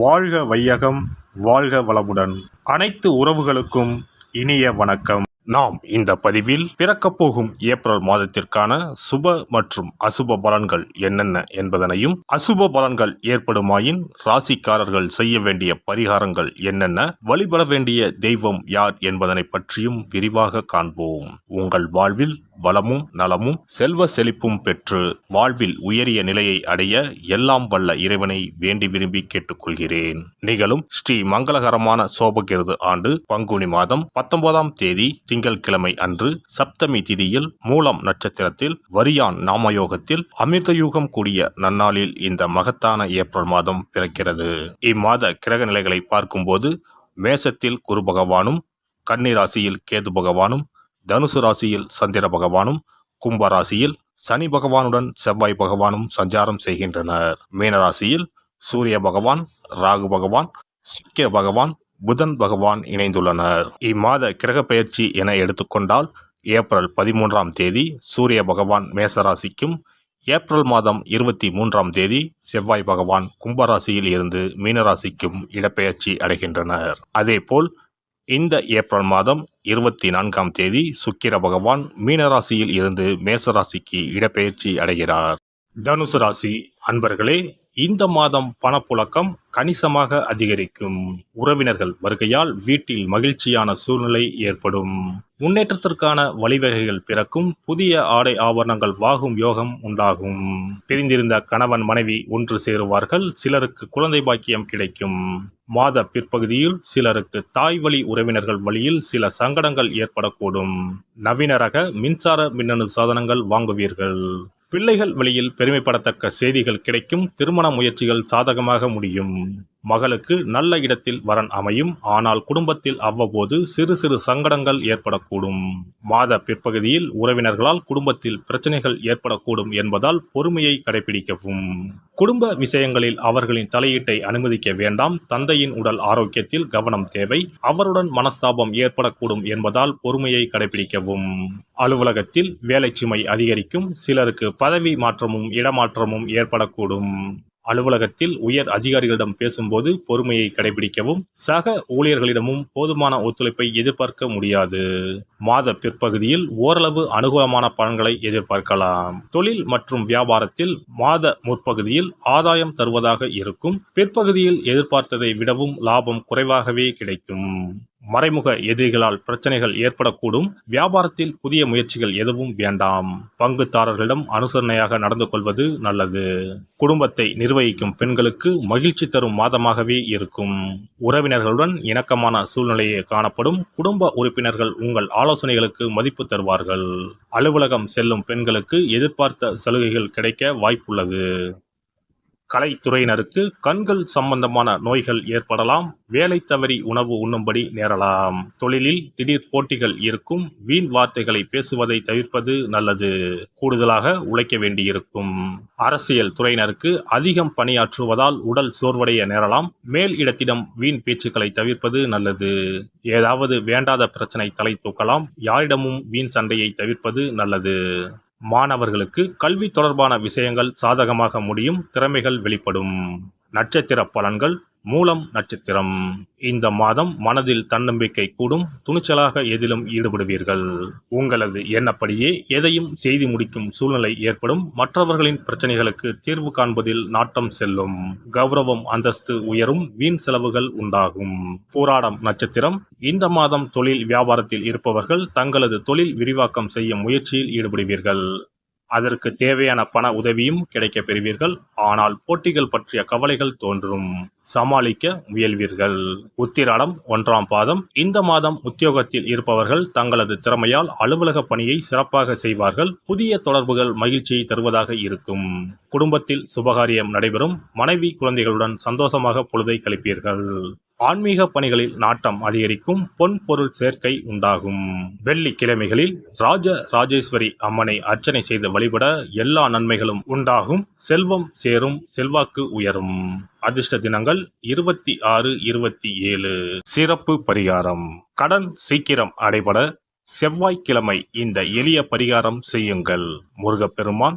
வாழ்க வையகம் வாழ்க வளமுடன். அனைத்து உறவுகளுக்கும் இனிய வணக்கம். நாம் இந்த பதிவில் பிறக்கப் போகும் ஏப்ரல் மாதத்திற்கான சுப மற்றும் அசுப பலன்கள் என்னென்ன என்பதனையும் அசுப பலன்கள் ஏற்படுமாயின் ராசிக்காரர்கள் செய்ய வேண்டிய பரிகாரங்கள் என்னென்ன வழிபட வேண்டிய தெய்வம் யார் என்பதனை பற்றியும் விரிவாக காண்போம். உங்கள் வாழ்வில் வளமும் நலமும் செல்வ செழிப்பும் பெற்று வாழ்வில் உயரிய நிலையை அடைய எல்லாம் வல்ல இறைவனை வேண்டி விரும்பி கேட்டுக்கொள்கிறேன். நிகழும் ஸ்ரீ மங்களகரமான சோபகிருது ஆண்டு பங்குனி மாதம் பத்தொன்பதாம் தேதி திங்கட்கிழமை அன்று சப்தமி திதியில் மூலம் நட்சத்திரத்தில் வரியான் நாமயோகத்தில் அமிர்தயூகம் கூடிய நன்னாளில் இந்த மகத்தான ஏப்ரல் மாதம் பிறக்கிறது. இம்மாத கிரக நிலைகளை பார்க்கும்போது மேசத்தில் குரு பகவானும் கன்னிராசியில் கேது பகவானும் தனுசு ராசியில் சந்திர பகவானும் கும்ப ராசியில் சனி பகவானுடன் செவ்வாய் பகவானும் சஞ்சாரம் செய்கின்றனர். மீனராசியில் சூரிய பகவான் ராகு பகவான் சுக்கிர பகவான் புதன் பகவான் இணைந்துள்ளனர். இம்மாத கிரக பெயர்ச்சி என எடுத்துக்கொண்டால் ஏப்ரல் பதிமூன்றாம் தேதி சூரிய பகவான் மேசராசிக்கும் ஏப்ரல் மாதம் இருபத்தி மூன்றாம் தேதி செவ்வாய் பகவான் கும்பராசியில் இருந்து மீனராசிக்கும் இடப்பெயர்ச்சி அடைகின்றனர். அதேபோல் இந்த ஏப்ரல் மாதம் இருபத்தி நான்காம் தேதி சுக்கிர பகவான் மீனராசியில் இருந்து மேசராசிக்கு இடப்பெயர்ச்சி அடைகிறார். தனுசு ராசி அன்பர்களே இந்த மாதம் பணப்புழக்கம் கணிசமாக அதிகரிக்கும். உறவினர்கள் வருகையால் வீட்டில் மகிழ்ச்சியான சூழ்நிலை ஏற்படும். முன்னேற்றத்திற்கான வழிவகைகள் பிறக்கும். புதிய ஆடை ஆபரணங்கள் வாகும் யோகம் உண்டாகும். பிரிந்திருந்த கணவன் மனைவி ஒன்று சேருவார்கள். சிலருக்கு குழந்தை பாக்கியம் கிடைக்கும். மாத பிற்பகுதியில் சிலருக்கு தாய் வழி உறவினர்கள் வழியில் சில சங்கடங்கள் ஏற்படக்கூடும். நவீன ரக மின்சார மின்னணு சாதனங்கள் வாங்குவீர்கள். பிள்ளைகள் வழியில் பெருமைப்படத்தக்க செய்திகள் கிடைக்கும். திருமண முயற்சிகள் சாதகமாக முடியும். மகளுக்கு நல்ல இடத்தில் வரன் அமையும். ஆனால் குடும்பத்தில் அவ்வப்போது சிறு சிறு சங்கடங்கள் ஏற்படக்கூடும். மாத பிற்பகுதியில் உறவினர்களால் குடும்பத்தில் பிரச்சனைகள் ஏற்படக்கூடும் என்பதால் பொறுமையை கடைபிடிக்கவும். குடும்ப விஷயங்களில் அவர்களின் தலையீட்டை அனுமதிக்க வேண்டாம். தந்தையின் உடல் ஆரோக்கியத்தில் கவனம் தேவை. அவருடன் மனஸ்தாபம் ஏற்படக்கூடும் என்பதால் பொறுமையை கடைபிடிக்கவும். அலுவலகத்தில் வேலை சுமை அதிகரிக்கும். சிலருக்கு பதவி மாற்றமும் இடமாற்றமும் ஏற்படக்கூடும். அலுவலகத்தில் உயர் அதிகாரிகளிடம் பேசும்போது பொறுமையை கடைபிடிக்கவும் சக ஊழியர்களிடமும் போதுமான ஒத்துழைப்பை எதிர்பார்க்க முடியாது. மாத பிற்பகுதியில் ஓரளவு அனுகூலமான பலன்களை எதிர்பார்க்கலாம். தொழில் மற்றும் வியாபாரத்தில் மாத முற்பகுதியில் ஆதாயம் தருவதாக இருக்கும். பிற்பகுதியில் எதிர்பார்த்ததை விடவும் லாபம் குறைவாகவே கிடைக்கும். மறைமுக எதிரிகளால் பிரச்சனைகள் ஏற்படக்கூடும். வியாபாரத்தில் புதிய முயற்சிகள் எதுவும் வேண்டாம். பங்குதாரர்களிடம் அனுசரணையாக நடந்து கொள்வது நல்லது. குடும்பத்தை நிர்வகிக்கும் பெண்களுக்கு மகிழ்ச்சி தரும் மாதமாகவே இருக்கும். உறவினர்களுடன் இணக்கமான சூழ்நிலையே காணப்படும். குடும்ப உறுப்பினர்கள் உங்கள் ஆலோசனைகளுக்கு மதிப்பு தருவார்கள். அலுவலகம் செல்லும் பெண்களுக்கு எதிர்பார்த்த சலுகைகள் கிடைக்க வாய்ப்புள்ளது. கலைத்துறையினருக்கு கண்கள் சம்பந்தமான நோய்கள் ஏற்படலாம் வேலை தவறி உணவு உண்ணும்படி நேரலாம். தொழிலில் திடீர் போட்டிகள் இருக்கும் வீண் வார்த்தைகளை பேசுவதை தவிர்ப்பது நல்லது. கூடுதலாக உழைக்க வேண்டியிருக்கும். அரசியல் துறையினருக்கு அதிகம் பணியாற்றுவதால் உடல் சோர்வடைய நேரலாம் மேல் இடத்திடம் வீண் பேச்சுக்களை தவிர்ப்பது நல்லது. ஏதாவது வேண்டாத பிரச்சனை தலை தூக்கலாம் யாரிடமும் வீண் சண்டையை தவிர்ப்பது நல்லது. மாணவர்களுக்கு கல்வி தொடர்பான விஷயங்கள் சாதகமாக முடியும் திறமைகள் வெளிப்படும். நட்சத்திர பலன்கள் மூலம் நட்சத்திரம். இந்த மாதம் மனதில் தன்னம்பிக்கை கூடும். துணிச்சலாக எதிலும் ஈடுபடுவீர்கள். உங்களது எண்ணப்படியே எதையும் செய்து முடிக்கும் சூழ்நிலை ஏற்படும். மற்றவர்களின் பிரச்சனைகளுக்கு தீர்வு காண்பதில் நாட்டம் செல்லும். கௌரவம் அந்தஸ்து உயரும். வீண் செலவுகள் உண்டாகும். போராடம் நட்சத்திரம். இந்த மாதம் தொழில் வியாபாரத்தில் இருப்பவர்கள் தங்களது தொழில் விரிவாக்கம் செய்யும் முயற்சியில் ஈடுபடுவீர்கள். அதற்கு தேவையான பண உதவியும் கிடைக்கப் பெறுவீர்கள். ஆனால் போட்டிகள் பற்றிய கவலைகள் தோன்றும். சமாளிக்க முயல்வீர்கள். உத்திராடம் ஒன்றாம் பாதம். இந்த மாதம் உத்தியோகத்தில் இருப்பவர்கள் தங்களது திறமையால் அலுவலக பணியை சிறப்பாக செய்வார்கள். புதிய தொடர்புகள் மகிழ்ச்சியை தருவதாக இருக்கும். குடும்பத்தில் சுபகாரியம் நடைபெறும். மனைவி குழந்தைகளுடன் சந்தோஷமாக பொழுதை கழிப்பீர்கள். ஆன்மீக பணிகளில் நாட்டம் அதிகரிக்கும் பொன் பொருள் சேர்க்கை உண்டாகும். வெள்ளிக்கிழமைகளில் ராஜ ராஜேஸ்வரி அம்மனை அர்ச்சனை செய்து வழிபட எல்லா நன்மைகளும் உண்டாகும். செல்வம் சேரும் செல்வாக்கு உயரும். அதிர்ஷ்ட தினங்கள் இருபத்தி ஆறு இருபத்தி ஏழு. சிறப்பு பரிகாரம். கடன் சீக்கிரம் அடைபட செவ்வாய்க்கிழமை இந்த எளிய பரிகாரம் செய்யுங்கள். முருகப்பெருமான்